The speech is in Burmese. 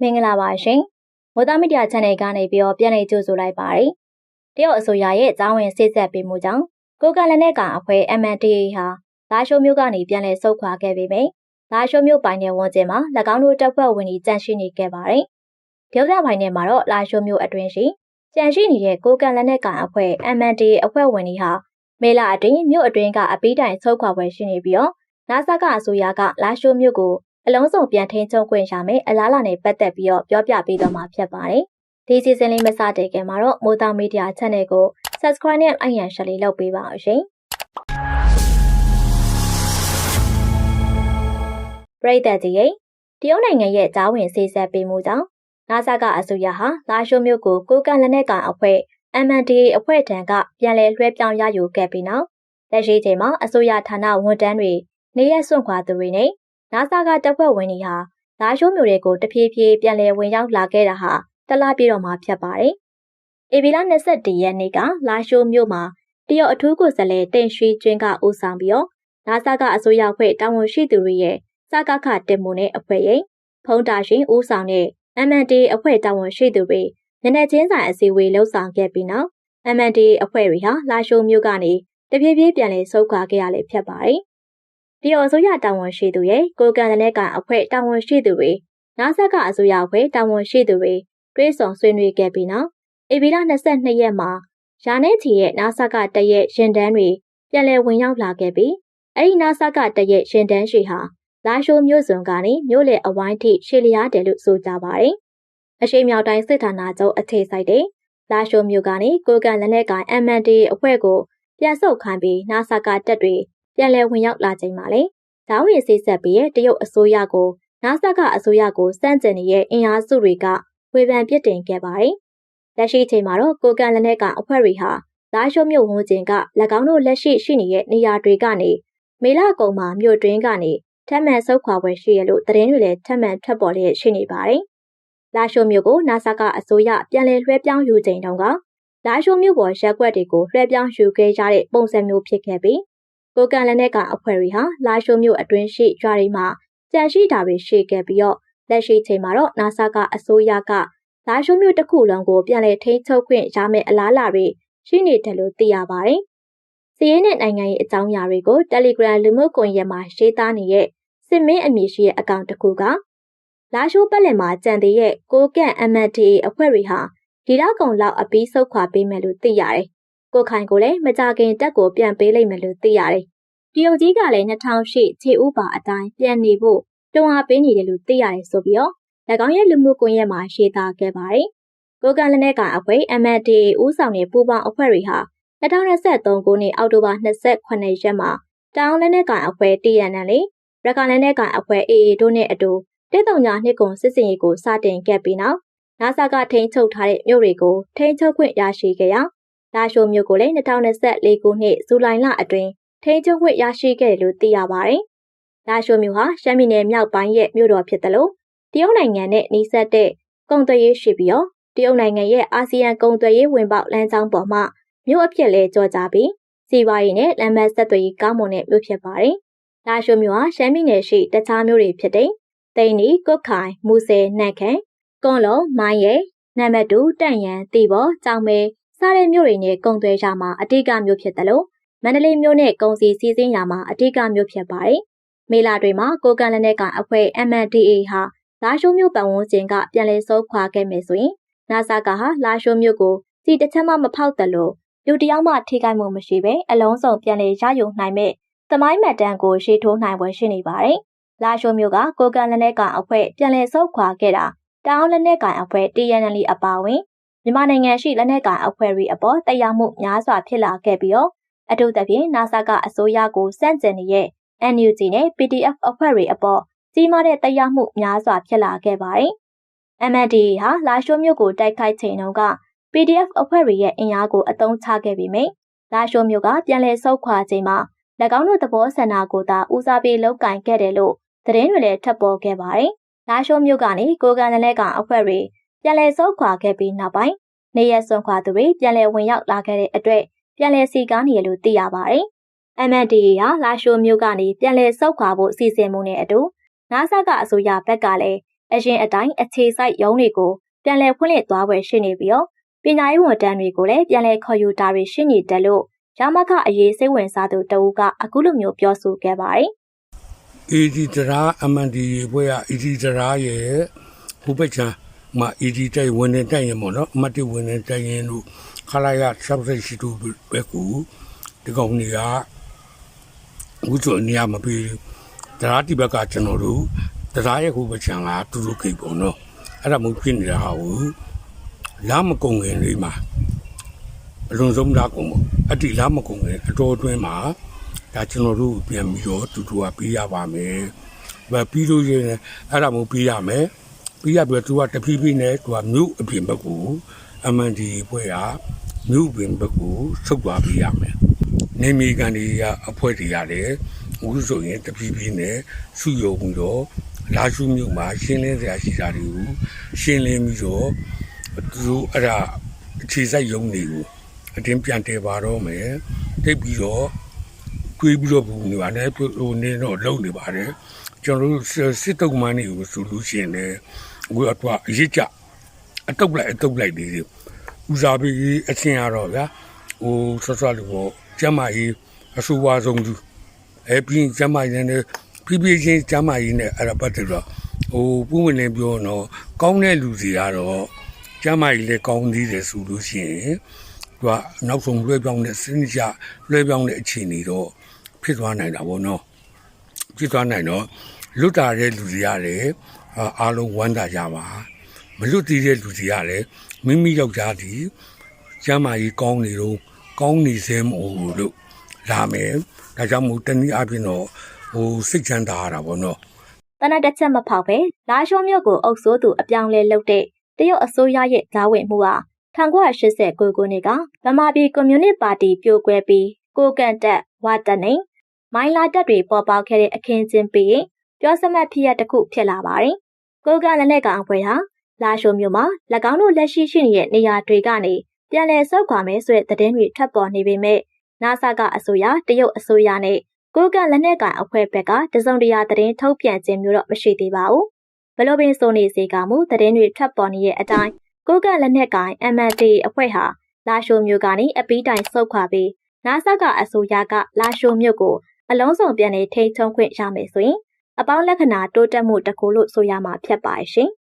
မင်္ဂလာပါရှင်မိုးသားမီဒီယာ channel ကနေပြီးတော့ပြန်လည်ကြိုဆိုလိုက်ပါတယ်တရုတ်အစိုးရရဲ့အကြောင်းဝင်စစ်ဆက်ပေးမှုကြောင့်ကိုကလနဲ့ကအဖွဲ့ MNDA ဟာလာရှိုးမြို့ကနေပြန်လည်ဆုတ်ခွာခဲ့ပေမယ့်လာရှိုးမြို့ပိုင်နယ်ဝန်ကျင်းမှာ၎င်းတို့တပ်ဖွဲ့ဝင်တွေကြန့်ရှိနေခဲ့ပါတယ်ဒေသပိုင်းနယ်မှာတော့လာရှိုးမြို့အတွင်းရှိကြန့်ရှိနေတဲ့ကိုကလနဲ့ကအဖွဲ့ MNDA အဖွဲ့ဝင်တွေဟာမေလအတွင်းမြို့အတွင်းကအပီးတိုင်ဆုတ်ခွာပွဲရှိနေပြီးတော့နာဆာကအစိုးရကလာရှိုးမြို့ကို အလုံးစုံပြန်ထိန်းချုပ်ခွင့်ရမယ်အလားလာနဲ့ပတ်သက်ပြီးတော့ပြောပြပေးတော့မှာဖြစ်ပါတယ်။ဒီစီစဉ်လေးမစတဲ့ကမှာတော့မိုးသားမီဒီယာ channel ကို subscribe နဲ့ like and share လေးလုပ်ပေးပါအောင်ရှင်။ပရိသတ်ကြီးရဲ့တရုတ်နိုင်ငံရဲ့ကြားဝင်ဆေးဆက်ပေးမှုကြောင့်နာဆာကအစိုးရဟာလာရှိုးမြို့ကိုကိုကန်လက်နက်ကန်အဖွဲ့ MNDA အဖွဲ့ထံကပြန်လည်လွှဲပြောင်းရယူခဲ့ပြီးနောက်လက်ရှိချိန်မှာအစိုးရဌာနဝန်ထမ်းတွေနေရစွန့်ခွာသူတွေနဲ့ နာဆာကတပ်ဖွဲ့ဝင်တွေဟာလာရှိုးမြို့တွေကိုတဖြည်းဖြည်းပြန်လည်ဝင်ရောက်လာခဲ့တာဟာတလားပြည့်တော့မှာဖြစ်ပါတယ်။ဧပြီလ22ရက်နေ့ကလာရှိုးမြို့မှာတရုတ်အထူးကိုယ်စားလှယ်တင်ရွှေကျွင်းကဦးဆောင်ပြီးတော့နာဆာကအစိုးရဖွဲ့တာဝန်ရှိသူတွေရဲ့စကခတင်မှုနဲ့အဖွဲ့ရဲ့ဖုံးတာရှင်ဦးဆောင်တဲ့ MND အဖွဲ့တာဝန်ရှိသူတွေညနေချင်းဆိုင်အစည်းအဝေးလှုပ်ဆောင်ခဲ့ပြီးနောက် MND အဖွဲ့တွေဟာလာရှိုးမြို့ကနေတပြေးပြေးပြန်လည်ဆုတ်ခွာခဲ့ရလေဖြစ်ပါတယ်။ တရုတ်အစိုးရတာဝန်ရှိသူရဲ့ကိုကန်တဲ့ကအဖွဲ့တာဝန်ရှိသူတွေနာဆက်ကအစိုးရအဖွဲ့တာဝန်ရှိသူတွေတွဲဆောင်ဆွေးနွေးခဲ့ပြီးနောက်ဧပြီလ22ရက်မှာရာနဲ့ချီရဲ့နာဆက်ကတရဲ့ရင်တန်းတွေပြန်လည်ဝင်ရောက်လာခဲ့ပြီးအဲ့ဒီနာဆက်ကတရဲ့ရင်တန်းရှိဟာလာရှိုးမြို့စွန်ကနေမြို့လေအဝိုင်းထိရှေလျားတယ်လို့ဆိုကြပါတယ်။အရှိမြောက်တိုင်းစစ်ဌာနချုပ်အခြေစိုက်တဲ့လာရှိုးမြို့ကနေကိုကန်လက်နက်ကိုင် MND အဖွဲ့ကိုပြန်ဆုတ်ခိုင်းပြီးနာဆက်ကတက်တွေ ပြန်လည်ဝင်ရောက်လာချိန်မှာလေဓာဝင်စိတ်ဆက်ပြီးတရုတ်အစိုးရကိုနာဆတ်ကအစိုးရကိုစန့်ကျင်နေတဲ့အင်အားစုတွေကဝေဖန်ပြစ်တင်ခဲ့ပါတယ်။လက်ရှိချိန်မှာတော့ကိုကန်လက်နက်ကအဖွဲ့တွေဟာလာရှိုးမြို့ဝန်းကျင်က၎င်းတို့လက်ရှိရှိနေတဲ့နေရာတွေကနေမေလကုံမှာမြို့တွင်းကနေထပ်မံဆုတ်ခွာပွဲရှိရလို့သတင်းတွေလည်းထပ်မံထွက်ပေါ်လျက်ရှိနေပါတယ်။လာရှိုးမြို့ကိုနာဆတ်ကအစိုးရပြန်လည်လွှဲပြောင်းယူချိန်တုန်းကလာရှိုးမြို့ပေါ်ရက်ွက်တွေကိုလွှဲပြောင်းယူခဲ့ကြတဲ့ပုံစံမျိုးဖြစ်ခဲ့ပြီး ကိုကန်လက်နက်ကအဖွဲ့တွေဟာလာရှိုးမြို့အတွင်းရှိရွာတွေမှာကြံရှိတာတွေရှိခဲ့ပြီးတော့လက်ရှိချိန်မှာတော့နာဆာကအစိုးရကလာရှိုးမြို့တစ်ခုလုံးကိုပြန်လည်ထိန်းချုပ်ခွင့်ရမယ့်အလားအလာတွေရှိနေတယ်လို့သိရပါတယ်။စီးရဲနဲ့နိုင်ငံရေးအကြောင်းအရာတွေကို Telegram လူမှုကွန်ရက်မှာရေးသားနေတဲ့စစ်မင်းအမည်ရှိတဲ့အကောင့်တစ်ခုကလာရှိုးပတ်လည်မှာကြံသေးရဲ့ကိုကန့် MNDA အဖွဲ့တွေဟာဒီလောက်ကောင်လောက်အပီးဆုတ်ခွာပေးမယ်လို့သိရတယ် ကိုခိုင်ကိုလည်းမကြခင်တက်ကိုပြန်ပေးလိုက်မယ်လို့သိရတယ်။တရုတ်ကြီးကလည်း2008ခြေဥပါအတိုင်းပြန်နေဖို့တွန်းအားပေးနေတယ်လို့သိရတယ်ဆိုပြီးတော့၎င်းရဲ့လူမှုကွန်ရက်မှာရေးသားခဲ့ပါတယ်။ကိုကန်လက်နက်ကအဖွဲ့ MNDA ဦးဆောင်တဲ့ပူးပေါင်းအဖွဲ့တွေဟာ2023ခုနှစ်အောက်တိုဘာ28ရက်မှာတောင်လက်နက်ကအဖွဲ့ TNL ရကလက်နက်ကအဖွဲ့ AA တို့နဲ့အတူတိတုံညာနှစ်ကုန်စစ်စင်ရေးကိုစတင်ခဲ့ပြီးနောက်နာဆာကထိန်းချုပ်ထားတဲ့မြို့တွေကိုထိန်းချုပ်ခွင့်ရရှိခဲ့ရာ လာရှိုးမြို့ကိုလည်း2024ခုနှစ်ဇူလိုင်လအတွင်းထိန်းချုပ်ခွင့်ရရှိခဲ့တယ်လို့သိရပါတယ်။လာရှိုးမြို့ဟာရှမ်းပြည်နယ်မြောက်ပိုင်းရဲ့မြို့တော်ဖြစ်တယ်လို့တရုတ်နိုင်ငံနဲ့နှိစက်တဲ့ကုန်သွယ်ရေးရှိပြီးတော့တရုတ်နိုင်ငံရဲ့အာဆီယံကုန်သွယ်ရေးဝင်ပေါက်လမ်းကြောင်းပေါ်မှာမြို့အဖြစ်လဲကြောကြပြီးစီးပွားရေးနဲ့လမ်းမဆက်သွယ်ရေးကောင်းမွန်တဲ့မြို့ဖြစ်ပါတယ်။လာရှိုးမြို့ဟာရှမ်းပြည်နယ်ရှိတခြားမြို့တွေဖြစ်တဲ့တိန်နီကုတ်ခိုင်မူဆယ်နှန့်ခမ်းကွန်လုံးမိုင်းရဲနံပါတ်2တန့်ရန်တီဘောကြောင်မဲ စတဲ့မြို့တွေနဲ့ကုန်သွယ်ရာမှာအတိကမြို့ဖြစ်တယ်လို့မန္တလေးမြို့နဲ့ကုန်စည်စီးဆင်းရာမှာအတိကမြို့ဖြစ်ပါတယ်။မေလာတွေမှာကိုကန်လက်နက်ကအဖွဲ့ MNDA ဟာလာရှိုးမြို့ပတ်ဝန်းကျင်ကပြန်လည်ဆုတ်ခွာခဲ့မယ်ဆိုရင်နာဆာကဟာလာရှိုးမြို့ကိုစီတစ်ချက်မှမဖောက်တယ်လို့လူတယောက်မှထိခိုက်မှုမရှိဘဲအလုံးစုံပြန်လည်ရယူနိုင်မဲ့သမိုင်းမှတ်တမ်းကိုရှေ့ထိုးနိုင်ပွဲရှိနေပါတယ်။လာရှိုးမြို့ကကိုကန်လက်နက်ကအဖွဲ့ပြန်လည်ဆုတ်ခွာခဲ့တာတောင်းလက်နက်ကအဖွဲ့ TNL အပါဝင် မြန်မာနိုင်ငံရှိလက်နက်ကိုင်အဖွဲ့တွေအပေါ်တရားမှုများစွာဖြစ်လာခဲ့ပြီးတော့အထူးသဖြင့် NASA ကအစိုးရကိုစန့်ကျင်နေတဲ့ NUG နဲ့ PDF အဖွဲ့တွေအပေါ်ကြီးမားတဲ့တရားမှုများစွာဖြစ်လာခဲ့ပါတယ်။ MND ဟာလာရှိုးမြို့ကိုတိုက်ခိုက်ချိန်တုန်းက PDF အဖွဲ့တွေရဲ့အင်အားကိုအသုံးချခဲ့ပြီးမြဲလာရှိုးမြို့ကပြန်လည်ဆုတ်ခွာချိန်မှာ၎င်းတို့သဘောဆန္ဒကိုသာဦးစားပေးလုပ်ကင်ခဲ့တယ်လို့သတင်းတွေလည်းထပ်ပေါ်ခဲ့ပါတယ်။လာရှိုးမြို့ကနေကိုကန်လည်းကအဖွဲ့တွေ ပြန်လည်ဆုတ်ခွာခဲ့ပြီးနောက်ပိုင်းနေရစွန်ခွာသူတွေပြန်လည်ဝင်ရောက်လာခဲ့တဲ့အတွက်ပြန်လည်စီကားနေရလို့သိရပါတယ်။ MNDA ဟာလာရှိုးမြို့ကနေပြန်လည်ဆုတ်ခွာဖို့စီစဉ်မှုနဲ့အတူနာဆာကအစိုးရဘက်ကလည်းအရင်အတိုင်းအခြေစိုက်ရုံးတွေကိုပြန်လည်ဖွင့်လှစ်သွားပွဲရှိနေပြီးတော့ပညာရေးဝန်ထမ်းတွေကိုလည်းပြန်လည်ခေါ်ယူတာတွေရှိနေတယ်လို့ရမကအရေးစိတ်ဝင်စားသူတဦးကအခုလိုမျိုးပြောဆိုခဲ့ပါတယ်။ AD တရာအမန်ဒီဘွဲက AD တရာရဲ့ဟိုဘက်ချမ်း မှာ AD တိုက်ဝင်နေတိုက်ရင်ပေါ့နော်အမတ်တဝင်နေတိုက်ရင်လို့ခလာရ68ရှိတူပဲကူဒီကောင်ကြီးကဝုဇ္ဇနေရမပေးတရာဒီဘက်ကကျွန်တော်တို့တရာရဲ့ဟိုဘက်ချမ်းကတူတူကိတ်ပေါ့နော်အဲ့ဒါမျိုးဖြစ်နေတာဟာကိုလာမကုံငင်လေးမှာအလုံးစုံလာကုံပေါ့အတိလာမကုံငင်အတော်အတွင်းမှာဒါကျွန်တော်တို့ပြန်ပြီးတော့တူတူကပေးရပါမယ်။ဘာပြီးလို့ရရင်အဲ့ဒါမျိုးပေးရမယ်။ ပြီးရပြီးတော့သူကတဖြည်းဖြည်းနဲ့သူကမြို့အပြင်ဘက်ကိုအမှန်ဒီဘွဲကမြို့အပြင်ဘက်ကိုဆုတ်သွားပေးရမယ်။နေမီကန်ဒီကအဖွဲတွေရတယ်။အခုဆိုရင်တဖြည်းဖြည်းနဲ့စုယုံပြီးတော့လာရှုမြို့မှာရှင်းလင်းစရာရှိတာတွေကိုရှင်းလင်းပြီးတော့သူတို့အဲ့ဒါအခြေစိုက်ယုံတွေကိုအတင်းပြန်တည်ပါတော့မယ်။တိတ်ပြီးတော့တွေးပြီးတော့ဘူးနေပါနဲ့ဟိုနေတော့လုံနေပါတယ်ကျွန်တော်တို့စစ်တုံးမန်းတွေကိုဆိုလို့ရှိရင်လည်း အခုတော့အရစ်ကြအတုပ်လိုက်အတုပ်လိုက်နေတယ်ဦးစားပေးအချင်းရတော့ဗျာဟိုဆွဆွလို့ပေါ့ကျမကြီးအဆိုးဝါဆုံးသူအဲပြီးကျမကြီးနဲ့ပြပြချင်းကျမကြီးနဲ့အဲ့ဒါပတ်သက်တော့ဟိုပုံဝင်လင်းပြောတော့ကောင်းတဲ့လူစီကတော့ကျမကြီးလည်းကောင်းသေးတယ်ဆိုလို့ရှိရင်သူကနောက်ဆုံးလွှဲပြောင်းတဲ့စနစ်ချလွှဲပြောင်းတဲ့အခြေအနေတော့ဖြစ်သွားနိုင်တာပေါ့နော်ဖြစ်သွားနိုင်တော့လွတ်တာတဲ့လူတွေရတယ် အားလုံးဝမ်းသာကြပါမလွတ်သေးတဲ့လူတွေရတယ်မိမိယောက်ျားဒီကျမ်းမာရေးကောင်းနေတော့ကောင်းနေစဲမဟုတ်ဘူးလို့လာမယ်ဒါကြောင့်မို့တနည်းအားဖြင့်တော့ဟိုစိတ်ချမ်းသာရတာပေါ့နော်တနက်တစ်ချက်မဖောက်ပဲလာရှုံမြို့ကိုအုပ်စိုးသူအပြောင်းလဲလုပ်တဲ့တရုတ်အစိုးရရဲ့ဓာဝင်မှုဟာ1989ခုနှစ်ကဗမာပြည်ကွန်မြူနစ်ပါတီပြိုကွဲပြီးကိုကန်တက်ဝါတက်နေမိုင်းလာတက်တွေပေါ်ပေါက်ခဲ့တဲ့အခင်းချင်းပြီးရင်ပြောစမှတ်ဖြစ်ရတစ်ခုဖြစ်လာပါတယ်။ ကိုကန်လက်နဲ့ကောင်အဖွဲ့ဟာလာရှုံမြို့မှာ၎င်းတို့လက်ရှိရှိနေတဲ့နေရာတွေကနေပြန်လည်ဆုတ်ခွာမယ်ဆိုတဲ့သတင်းတွေထပ်ပေါ်နေပေမဲ့ NASA ကအစိုးရတရုတ်အစိုးရနဲ့ကိုကလက်နက်ကိုင်အဖွဲ့ဘက်ကတစုံတရာသတင်းထုတ်ပြန်ခြင်းမျိုးတော့မရှိသေးပါဘူး။ဘလို့ပင်ဆိုနေစေကမူသတင်းတွေထပ်ပေါ်နေတဲ့အတိုင်းကိုကလက်နက်ကိုင် MND အဖွဲ့ဟာလာရှိုမျိုးကနေအပီးတိုင်ဆုတ်ခွာပြီး NASA ကအစိုးရကလာရှိုမျိုးကိုအလုံးစုံပြန်နေထိန်းချုံခွင့်ရမယ်ဆိုရင် အပေါင်းလက္ခဏာတိုးတက်မှုတစ်ခုလို့ဆိုရမှာဖြစ်ပါရဲ့ရှင်။